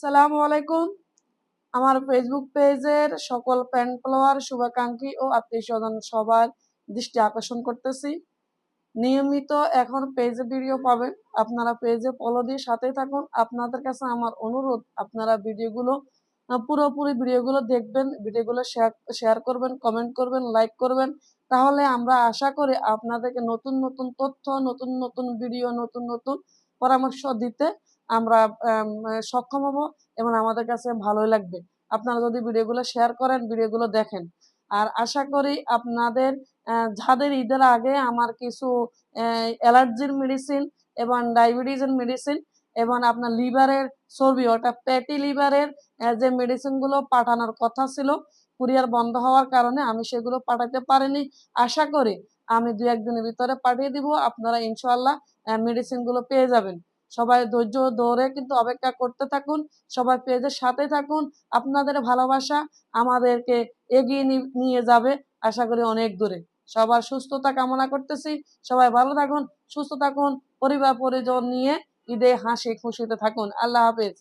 সালামু আলাইকুম। আমার ফেসবুক পেজের সকল ফ্যান ফলোয়ার শুভাকাঙ্ক্ষী ও আত্মীয় স্বজন সবার দৃষ্টি আকর্ষণ করতেছি। নিয়মিত এখন পেজে ভিডিও পাবেন। আপনারা পেজে ফলো দিয়ে সাথেই থাকুন। আপনাদের কাছে আমার অনুরোধ, আপনারা ভিডিওগুলো পুরোপুরি ভিডিওগুলো দেখবেন ভিডিওগুলো শেয়ার করবেন কমেন্ট করবেন লাইক করবেন। তাহলে আমরা আশা করি আপনাদেরকে নতুন নতুন তথ্য, নতুন নতুন ভিডিও নতুন নতুন পরামর্শ দিতে আমরা আম, সক্ষম হব এবং আমাদের কাছে ভালোই লাগবে। আপনারা যদি ভিডিওগুলো শেয়ার করেন ভিডিওগুলো দেখেন। আর আশা করি আপনাদের যাদের ঈদের আগে আমার কিছু অ্যালার্জির মেডিসিন এবং ডায়াবেটিসের মেডিসিন এবং আপনার লিভারের চর্বি ওটা প্যাটি লিভারের যে মেডিসিনগুলো পাঠানোর কথা ছিল কুরিয়ার বন্ধ হওয়ার কারণে আমি সেগুলো পাঠাতে পারিনি। আশা করি আমি দু একদিনের ভিতরে পাঠিয়ে দিব। আপনারা ইনশাল্লাহ মেডিসিনগুলো পেয়ে যাবেন। সবাই ধৈর্য ধরে কিন্তু অপেক্ষা করতে থাকুন, সবাই পেজের সাথে থাকুন, আপনাদের ভালোবাসা আমাদেরকে এগিয়ে নিয়ে যাবে আশা করি অনেক দূরে। সবার সুস্থতা কামনা করতেছি, সবাই ভালো থাকুন, সুস্থ থাকুন পরিবার পরিজন নিয়ে ঈদে হাসি খুশিতে থাকুন। আল্লাহ হাফেজ।